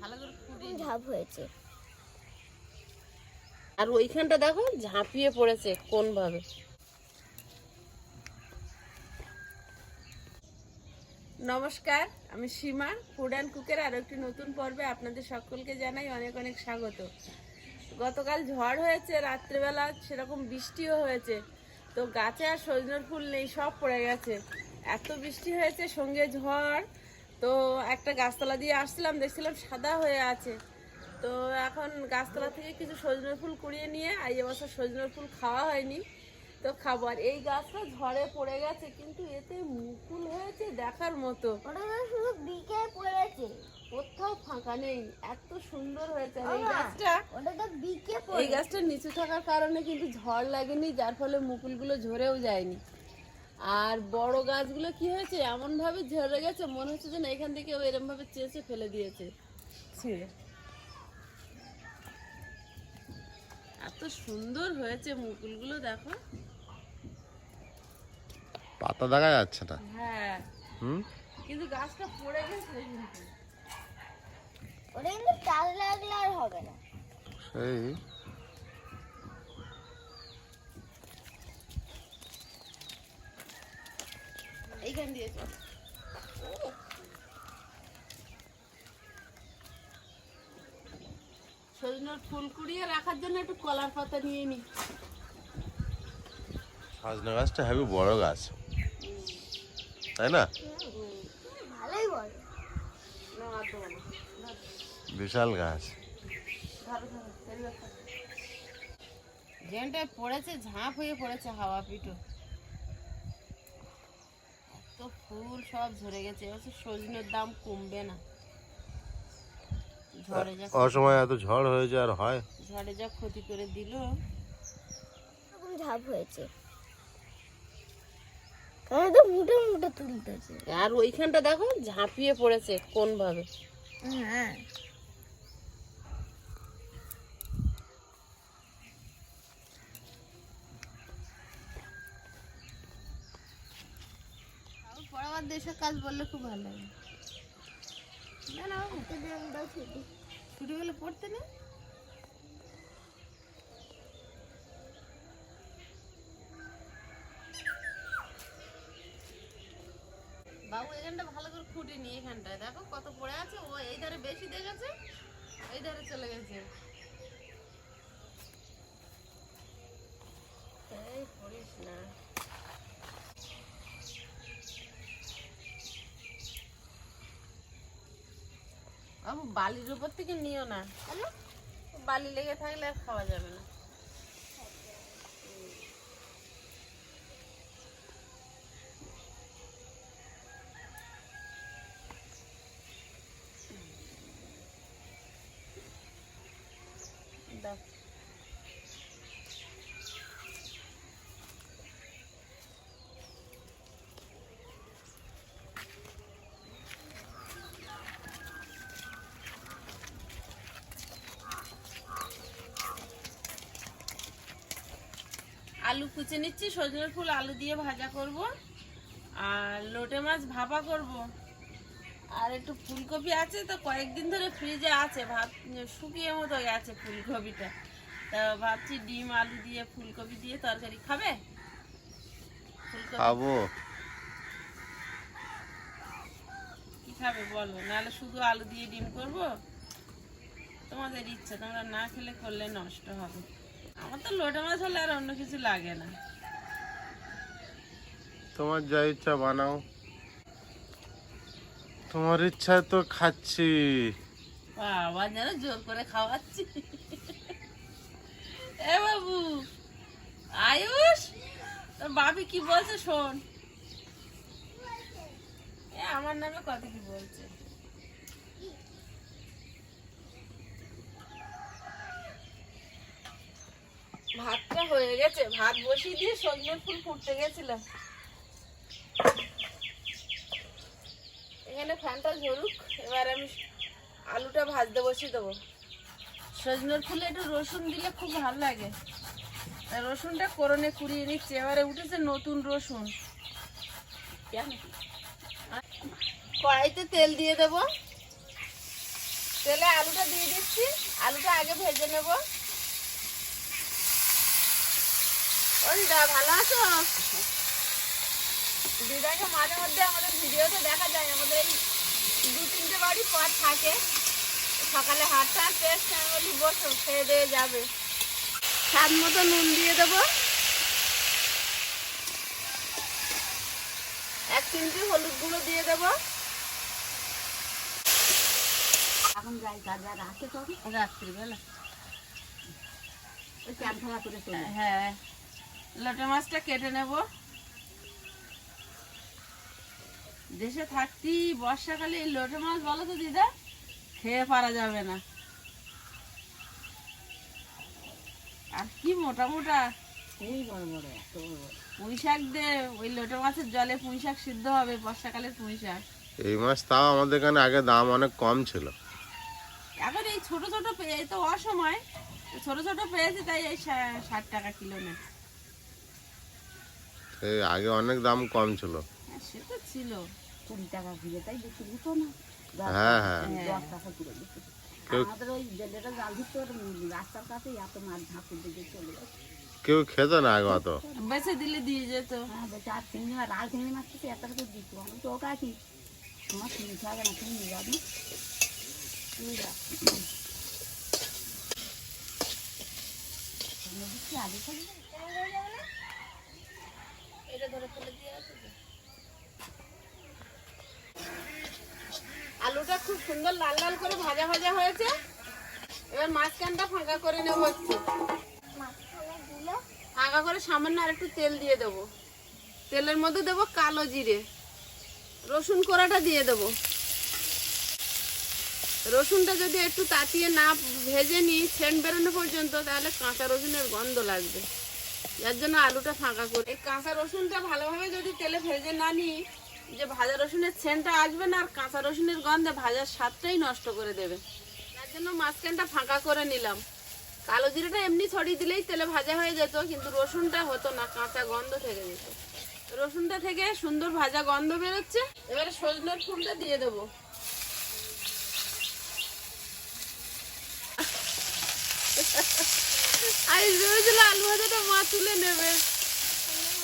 ভালো ঝাপ হয়েছে। আর ওইখানটা দেখো ঝাঁপিয়ে পড়েছে কোন ভাবে নমস্কার আমি সীমা ফুড অ্যান্ড কুকের আরও একটি নতুন পর্বে আপনাদের সকলকে জানাই অনেক অনেক স্বাগত। গতকাল ঝড় হয়েছে রাত্রেবেলা সেরকম বৃষ্টিও হয়েছে। তো গাছে আর সজনের ফুল নেই সব পড়ে গেছে। এত বৃষ্টি হয়েছে সঙ্গে ঝড় তো একটা গাছতলা দিয়ে আসছিলাম দেখছিলাম সাদা হয়ে আছে। তো এখন গাছতলা থেকে কিছু সজনের ফুল কুড়িয়ে নিয়ে আর এবছর সজনের ফুল খাওয়া হয়নি তো খাব। আর এই গাছটা ঝড়ে পড়ে গেছে কিন্তু এতে মুকুল হয়েছে দেখার মতো। ওটা তো শুধু বিকে পড়েছে কোথাও ফাঁকা নেই এত সুন্দর হয়েছে। এই গাছটা এই গাছটা নিচু থাকার কারণে কিন্তু ঝড় লাগেনি যার ফলে মুকুলগুলো ঝরেও যায়নি। আর বড় গাছগুলো কি হয়েছে? এমন ভাবে ঝরে গেছে মনে হচ্ছে যে না এখান থেকে ও এরম ভাবে চেঁচে ফেলে দিয়েছে। ছিঁড়ে। এত সুন্দর হয়েছে মুকুলগুলো দেখো। পাতা দেখা যাচ্ছে না। হ্যাঁ। হুম? কিন্তু গাছটা পড়ে গেছে। কিন্তু ওটা কিন্তু টাল লাগলে আর হবে না। সেই এইখান দিয়ে চল। সজনের ফুল কুড়িয়ে রাখার জন্য একটু কলার পাতা নিয়ে নি। সজনে গাছটা হেবি বড় গাছ। তাই না? ভালোই বিশাল গাছ। যেখানটায় পড়েছে ঝাঁপ হয়ে পড়েছে হাওয়া পিটো এত ফুল সব ঝরে গেছে। এবছর সজনের দাম কমবে না। ঝড়ে যা অসময় এত ঝড় হয়েছে আর হয়। ঝড়ে যা ক্ষতি করে দিল। ঝাপ হয়েছে। তো মুঠো মুঠো তুলতেছে। আর ওইখানটা দেখো ঝাঁপিয়ে পড়েছে কোন ভাবে হ্যাঁ। পড়াবার দেশের কাজ বললে খুব ভালো লাগে। না না ছুটি। ছুটি হলে পড়তে না। বাবু, এখানটা ভালো করে খুঁটি নি, এখানটায়। দেখো কত পড়ে আছে। ও এই ধারে বেশি দেখেছে, এই ধারে চলে গেছে। এই পড়িস না বাবু বালির উপর থেকে নিও না। বালি লেগে থাকলে আর খাওয়া যাবে না। দাও। আলু কুচে নিচ্ছি সজনের ফুল আলু দিয়ে ভাজা করব। আর লোটে মাছ ভাপা করব। আর একটু ফুলকপি আছে তো কয়েকদিন ধরে ফ্রিজে আছে ভাত শুকিয়ে মতো গেছে ফুলকপিটা। তা ভাবছি ডিম আলু দিয়ে ফুলকপি দিয়ে তরকারি খাবে? খাব। কি খাবে বলো? নাহলে শুধু আলু দিয়ে ডিম করব? তোমাদের ইচ্ছা তোমরা না খেলে করলে নষ্ট হবে। আমার তো লোটে মাছ হলে আর অন্য কিছু লাগে না। তোমার যা ইচ্ছা বানাও। তোমার ইচ্ছা তো খাচ্ছি। বাবা যেন জোর করে খাওয়াচ্ছি। এ বাবু আয়ুষ তোর বাপি কি বলছে শোন? এ আমার নামে কত কি বলছে? ভাতটা হয়ে গেছে। ভাত বসিয়ে দিয়ে সজনের ফুল ফুটতে গেছিলাম। এখানে ফ্যানটা ঝরুক, এবার আমি আলুটা ভাজতে বসিয়ে দেবো। সজনের ফুলে একটু রসুন দিলে খুব ভালো লাগে। রসুনটা করনে কুড়িয়ে নিচ্ছি। এবারে উঠেছে নতুন রসুন। কড়াইতে তেল দিয়ে দেবো। তেলে আলুটা দিয়ে দিচ্ছি। আলুটা আগে ভেজে নেব। দিদা ভালো আছো? দিদাকে মাঝে মধ্যে আমাদের ভিডিওতে দেখা যায়, আমাদের এই দু তিনটে বাড়ি পর থাকে। সকালে হাটটা আর টেস্ট আমি বলি, বসো, খেয়ে দিয়ে যাবে। স্বাদ মতো নুন দিয়ে দেবো। এক চিমটি হলুদ গুঁড়ো দিয়ে দেবো। এখন যাই যার যার আসে রাত্রিবেলা। ওই চার ভাড়া করে হ্যাঁ। লোটে মাছটা কেটে নেব। দেশে থাকতি বর্ষাকালে এই লোটে মাছ বলো তো দিদা খেয়ে পারা যাবে না। আর কি মোটা মোটা। পুঁই শাক দে ওই লোটে মাছের জলে পুঁই শাক সিদ্ধ হবে বর্ষাকালের পুঁই শাক। এই মাছ তাও আমাদের এখানে আগে দাম অনেক কম ছিল। এখন এই ছোট ছোট পেয়ে তো অসময় ছোট ছোট পেয়েছি তাই এই ষাট টাকা কিলো নেয়। এই আগে অনেক দাম কম ছিল। হ্যাঁ, সে তো ছিল। কুড়ি টাকা দিয়ে তাই বেশি দিত না। হ্যাঁ, হ্যাঁ। দশ টাকা করে দিত। কেউ- আমাদের ওই জেলেটা জাল দিত রাস্তার কাছে এত মাছ ঝাঁকুর দিকে চলে যাচ্ছে কেউ খেত না আগে অত। বেছে দিলে দিয়ে যেত। হ্যাঁ বেশি আর চিংড়ি মাছ লাল চিংড়ি মাছ কিছু এত করে দিত। আমি তো তোমার খাবে না তুমি যাবি। তুমি যা আগে খাবি আলুটা খুব সুন্দর লাল লাল করে ভাজা ভাজা হয়েছে। এবার মাঝখানটা ফাঁকা করে নেব ফাঁকা করে সামান্য আর একটু তেল দিয়ে দেবো। তেলের মধ্যে দেবো কালো জিরে। রসুন কোড়াটা দিয়ে দেবো। রসুনটা যদি একটু তাতিয়ে না ভেজে নিই, সেন্ট বেরোনো পর্যন্ত তাহলে কাঁচা রসুনের গন্ধ লাগবে। যার জন্য আলুটা ফাঁকা করে। এই কাঁচা রসুনটা ভালোভাবে যদি তেলে ভেজে না নিই, যে ভাজা রসুনের সেন্টটা আসবে না, আর কাঁচা রসুনের গন্ধে ভাজার স্বাদটাই নষ্ট করে দেবে। তার জন্য মাঝখানটা ফাঁকা করে নিলাম। কালো জিরাটা এমনি ছড়িয়ে দিলেই তেলে ভাজা হয়ে যেত, কিন্তু রসুনটা হতো না, কাঁচা গন্ধ থেকে যেত। রসুনটা থেকে সুন্দর ভাজা গন্ধ বেরোচ্ছে। এবারে সজনের ফুলটা দিয়ে দেবো। আর ভেবেছিল আলু ভাজাটা মা তুলে নেবে।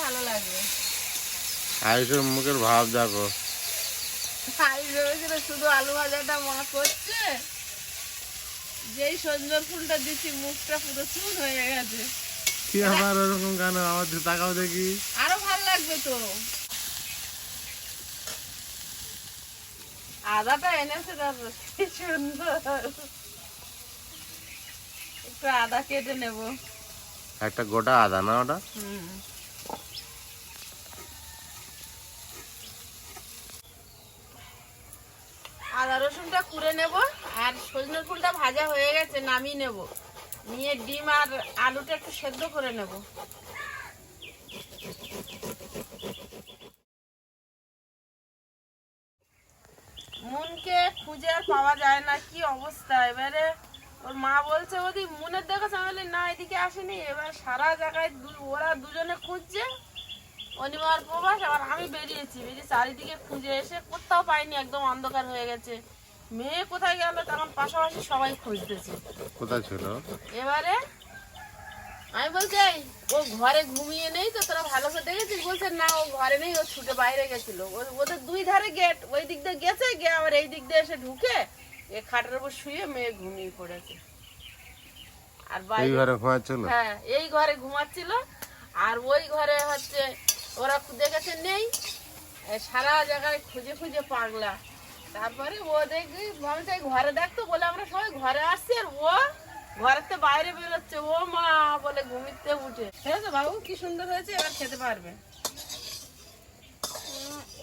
ভালো লাগবে আয়ুষের মুখের ভাব দেখো। ভেবেছিল শুধু আলু ভাজাটা মা করছে। যেই সজনের ফুলটা দিচ্ছি মুখটা পুরো চুন হয়ে গেছে। কি আবার ওরকম কেন আমার দিকে তাকাও দেখি। আরও ভালো লাগবে তো। আদাটা এনেছে কি সুন্দর। একটু আদা কেটে নেব। একটা গোটা আদা না ওটা? আদা রসুনটা কুড়ে নেব আর সজনের ফুলটা ভাজা হয়ে গেছে নামিয়ে নেব। নিয়ে ডিম আর আলুটা একটু সেদ্ধ করে নেব। মনকে খুঁজে আর পাওয়া যায় না কি অবস্থা। এবারে ওর মা বলছে ওদি মনের দেখেছে আমি বলি না এদিকে আসেনি। এবার সারা জায়গায় ওরা দুজনে খুঁজছে। অনিমার প্রবাস আবার আমি বেরিয়েছি। বেরিয়ে চারিদিকে খুঁজে এসে কোথাও পাইনি একদম অন্ধকার হয়ে গেছে। মেয়ে কোথায় গেল? তখন পাশাপাশি সবাই খুঁজতেছে। কোথায় ছিল? এবারে আমি বলছি "এই, ও ঘরে ঘুমিয়ে নেই তো তোরা ভালো করে দেখেছিস? বলছে না ও ঘরে নেই ও ছুটে বাইরে গেছিল। ও- ওদের দুই ধারে গেট ওই দিক দিয়ে গেছে গিয়ে আবার এই দিক দিয়ে এসে ঢুকে এ খাটের উপর শুয়ে মেয়ে ঘুমিয়ে পড়েছে। আর এই ঘরে ঘুমাচ্ছিল? হ্যাঁ এই ঘরে ঘুমাচ্ছিল। আর ওই ঘরে হচ্ছে ওরা দেখেছে নেই। সারা জায়গায় খুঁজে খুঁজে পাগলা। তারপরে ও দেখি ভাবছে ঘরে দেখতো বলে আমরা সবাই ঘরে আসছি আর ও ঘরের তো বাইরে বেরোচ্ছে। ও মা বলে ঘুমিতে উঠে। ঠিক আছে বাবু কি সুন্দর হয়েছে এবার খেতে পারবে।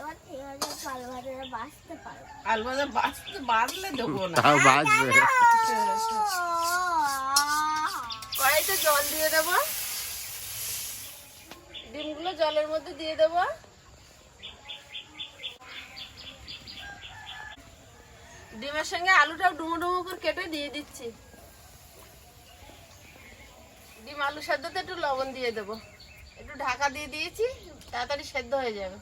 এবার ঠিক আছে পাল ভাজা বাঁচতে পারো আলু ভাজা বাঁচতে বাঁধলে দেবো না। তাও বাঁচবে। কড়াইতে জল দিয়ে দেবো। ডিমগুলো জলের মধ্যে দিয়ে দেবো। ডিমের সঙ্গে আলুটাও ডুমো ডুমো করে কেটে দিয়ে দিচ্ছি। ডিম আলু সেদ্ধতে একটু লবণ দিয়ে দেবো। একটু ঢাকা দিয়ে দিয়েছি তাড়াতাড়ি সেদ্ধ হয়ে যাবে।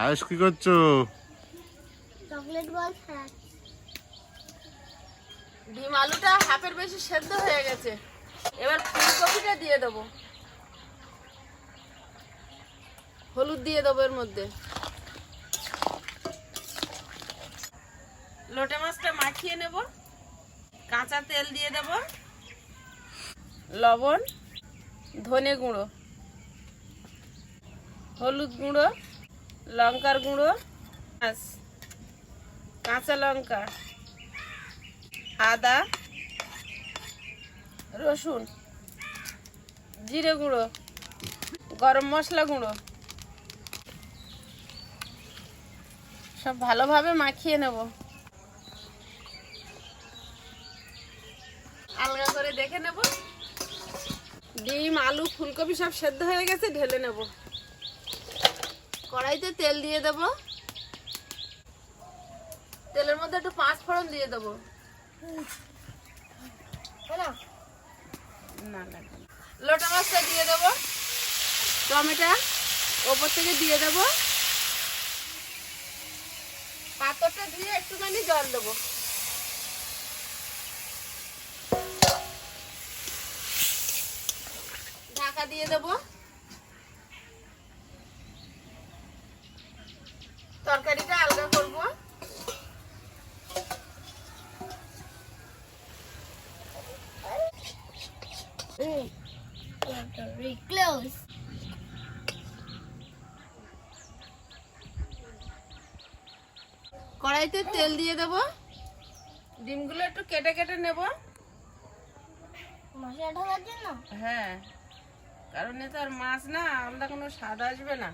আয়ুষ কি করছ? চকলেট বল ছাড়া ডিম আলুটা হাফের বেশি সেদ্ধ হয়ে গেছে। এবার ফুলকপিটা দিয়ে দেবো। হলুদ দিয়ে দেবো এর মধ্যে। লোটে মাছটা মাখিয়ে নেব। কাঁচা তেল দিয়ে দেব। লবণ ধনে গুঁড়ো। হলুদ গুঁড়ো। লঙ্কার গুঁড়ো কাঁচা লঙ্কা, আদা, রসুন, জিরে গুঁড়ো, গরম মশলা গুঁড়ো। সব ভালোভাবে মাখিয়ে নেব। আলগা করে দেখে নেব। ডিম, আলু, ফুলকপি সব সেদ্ধ হয়ে গেছে, ঢেলে নেব। কড়াইতে তেল দিয়ে দেব। তেলের মধ্যে একটু পাঁচ ফোড়ন দিয়ে দেবো। না? না। লোটা মাছটা দিয়ে দেবো। টমেটো ওপর থেকে দিয়ে দেবো। পাথরটা ধুয়ে একটুখানি জল দেবো। ঢাকা দিয়ে দেবো। তরকারিটা আলগা করব। close. কড়াইতে তেল দিয়ে দেবো। ডিমগুলো একটু কেটে কেটে নেব। মশলা ঢোকার জন্য? হ্যাঁ কারণ এ তো আর মাছ না আলাদা কোনো স্বাদ আসবে না।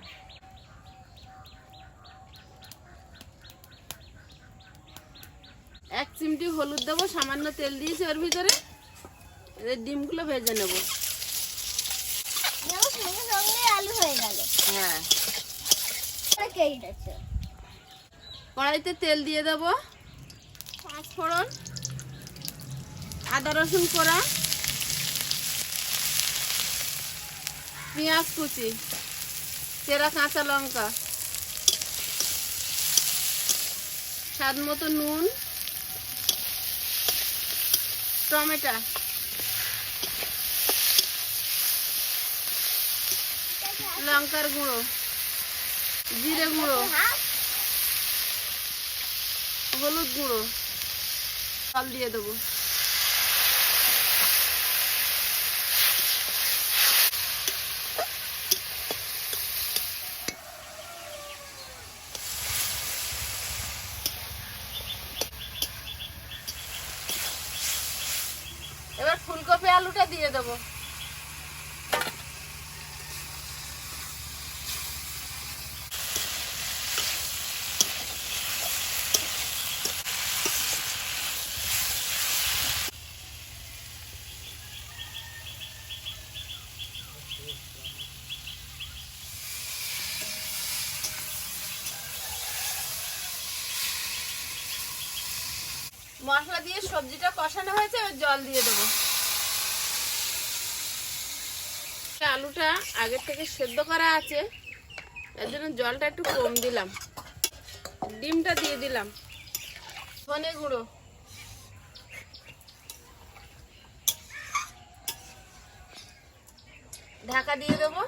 এক চিমটি হলুদ দেবো সামান্য তেল দিয়েছি ওর ভিতরে। এবার ডিমগুলো ভেজে নেব। আলু হয়ে গেল। হ্যাঁ। কড়াইতে তেল দিয়ে দেবো। পাঁচ ফোড়ন আদা রসুন কোড়া পেঁয়াজ কুচি চেরা কাঁচা লঙ্কা স্বাদ মতো নুন টমেটো। লঙ্কার গুঁড়ো জিরে গুঁড়ো হলুদ গুঁড়ো। জল দিয়ে দেবো এবার ফুলকপি আলুটা দিয়ে দেবো মশলা দিয়ে সবজিটা কষানো হয়েছে, এবার জল দিয়ে দেবো। আলুটা আগের থেকে সেদ্ধ করা আছে, এর জন্য জলটা একটু কম দিলাম। ডিমটা দিয়ে দিলাম। ধনে গুঁড়ো। ঢাকা দিয়ে দেবো।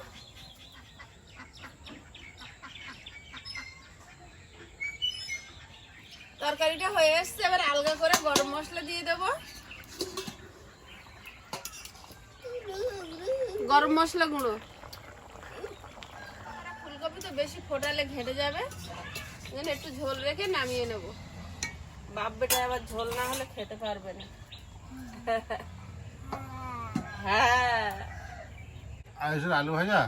তরকারিটা হয়ে এসছে এবার আলগা করে গরম মশলা দিয়ে দেবো। গরম মশলা গুঁড়ো। ফুলকপি তো বেশি ফোটালে ঘেটে যাবে একটু ঝোল রেখে নামিয়ে নেব। বাপ বেটা আবার ঝোল না হলে খেতে পারবে না। হ্যাঁ। আলু ভাজা?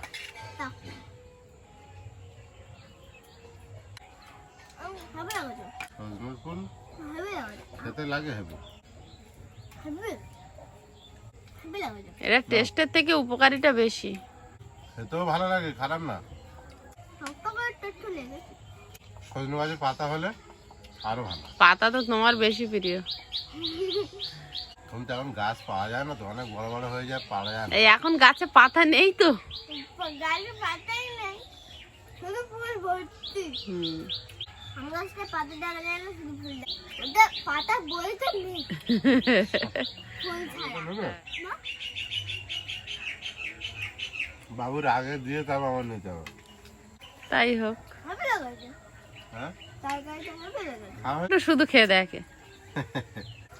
হবে সজনে ফুল খেতে লাগে হেবি। এটা টেস্টের থেকে উপকারিতা বেশি। খেতেও ভালো লাগে খারাপ না। সজনে গাছের পাতা হলে আরও ভালো। পাতা তো তোমার বেশি প্রিয়। তুমি তো এখন গাছ পাওয়া যায় না তো অনেক বড় বড় হয়ে যায় পাওয়া যায় না। এই এখন গাছে পাতা নেই তো। গালে পাতাই নেই। শুধু ফুল ভর্তি। হুম। আম গাছটা পাতা দেখা যায় না শুধু ফুল ওটা পাতা বলতে নেই। ফুল ছাড়া। বাবুর আগে দিয়ে তারপর আমার নিতে হবে। তাই হোক। হ্যাঁ? শুধু খেয়ে দেখে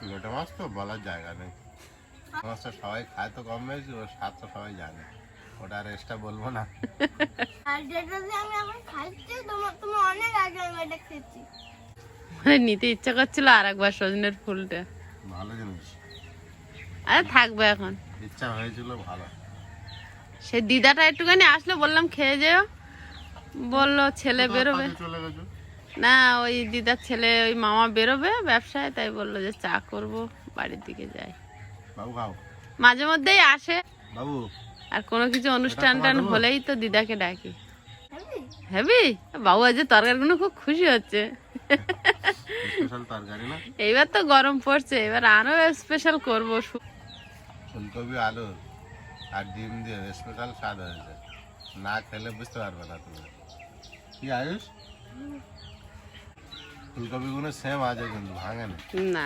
লোটা মাছ তো বলার জায়গা নেই। মাছটা সবাই খায় তো কম বেশি ওর স্বাদ তো সবাই জানে। ওটা আর এক্সট্রা বলব না। আর যেটা দিয়ে আমি এখন খাচ্ছি তোমার তোমার অনেক আগে আমি এটা খেয়েছি। মানে নিতে ইচ্ছা করছিল আর একবার সজনের ফুলটা। ভালো জিনিস। আরে থাকবে এখন। ইচ্ছা হয়েছিল ভালো। সে দিদাটা একটুখানি আসলে বললাম খেয়ে যেও। বলল ছেলে বেরোবে। কাজে চলে গেছো? না ওই দিদার ছেলে ওই মামা বেরোবে ব্যবসায় তাই বলল যে চা করব বাড়ির দিকে যাই। বাবু খাও। মাঝে মধ্যেই আসে। বাবু আর কোনো কিছু অনুষ্ঠান টান? হলেই তো দিদাকে ডাকি। হ্যাবি বাবু আজ তরকারিগুলো খুব খুশি হচ্ছে। এইবার তো গরম পড়ছে এবার আরও স্পেশাল করব। ফুলকপি আলু আর ডিম দিয়ে স্পেশাল স্বাদ হয়েছে। না খেলে বুঝতে পারবে না তুমি। কি আয়ুষ? ফুলকপিগুলো সেম আছে কিন্তু ভাঙে না। না।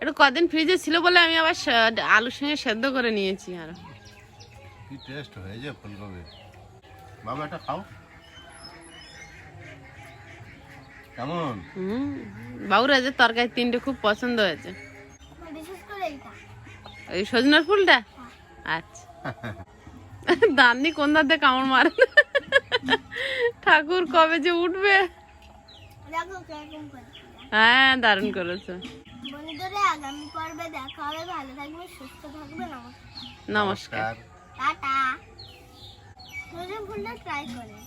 একটু কদিন ফ্রিজে ছিল বলে আমি আবার আলুর সঙ্গে সেদ্ধ করে নিয়েছি আর। কি টেস্ট হয়েছে ফুলকপি? বাবা এটা খাও। কেমন? হুম বাবুর আজ তরকারি তিনটে খুব পছন্দ হয়েছে। আমার বিশেষ করে এইটা। ওই সজনার ফুলটা? আচ্ছা। দান্নি কোন দিয়ে কামড় মারে? ঠাকুর কবে যে উঠবে? হ্যাঁ দারুণ করেছ। বন্ধুরা আগামী পর্বে দেখা হবে। ভালো থাকবে সুস্থ থাকবে নমস্কার। নমস্কার। টাটা। ফুলটা ট্রাই করে।